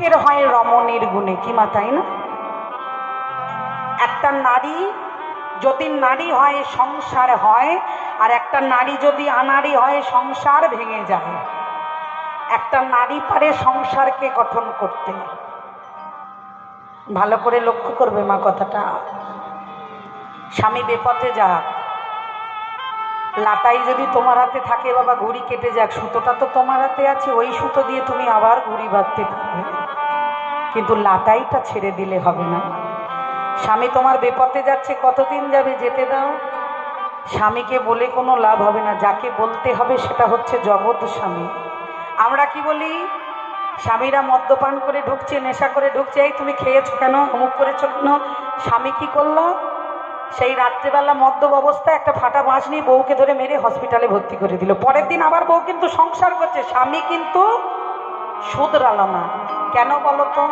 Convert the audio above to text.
এর হয় রমণীর গুণে, কি মা, তাই না? একটা নারী যদি নারী হয়, সংসার হয়, আর একটা নারী যদি আনারি হয়, সংসার ভেঙে যায়। একটা নারী পারে সংসারকে গঠন করতে। ভালো করে লক্ষ্য করবে মা কথাটা। স্বামী বেপথে যাক। লাটাই যদি তোমার হাতে থাকে, বাবা, ঘুড়ি কেটে যাক। সুতোটা তো তোমার হাতে আছে, ওই সুতো দিয়ে তুমি আবার ঘুড়ি বাঁধতে পারবে। কিন্তু লাটাইটা ছেড়ে দিলে হবে না। স্বামী তোমার বেপথে যাচ্ছে, কতদিন যাবে যেতে দাও? স্বামীকে বলে কোনো লাভ হবে না, যাকে বলতে হবে সেটা হচ্ছে জগৎ স্বামী। আমরা কি বলি? স্বামীরা মদ্যপান করে ঢুকছে, নেশা করে ঢুকছে, এই তুমি খেয়েছো কেন? অমুক করেছ কেন? স্বামী কি করল? সেই রাত্রেবেলা মদ্যপ অবস্থায় একটা ফাটা বাঁশ নিয়ে বউকে ধরে মেরে হসপিটালে ভর্তি করে দিল। পরের দিন আবার বউ কিন্তু সংসার করছে, স্বামী কিন্তু সুদরালো না কেন বলতো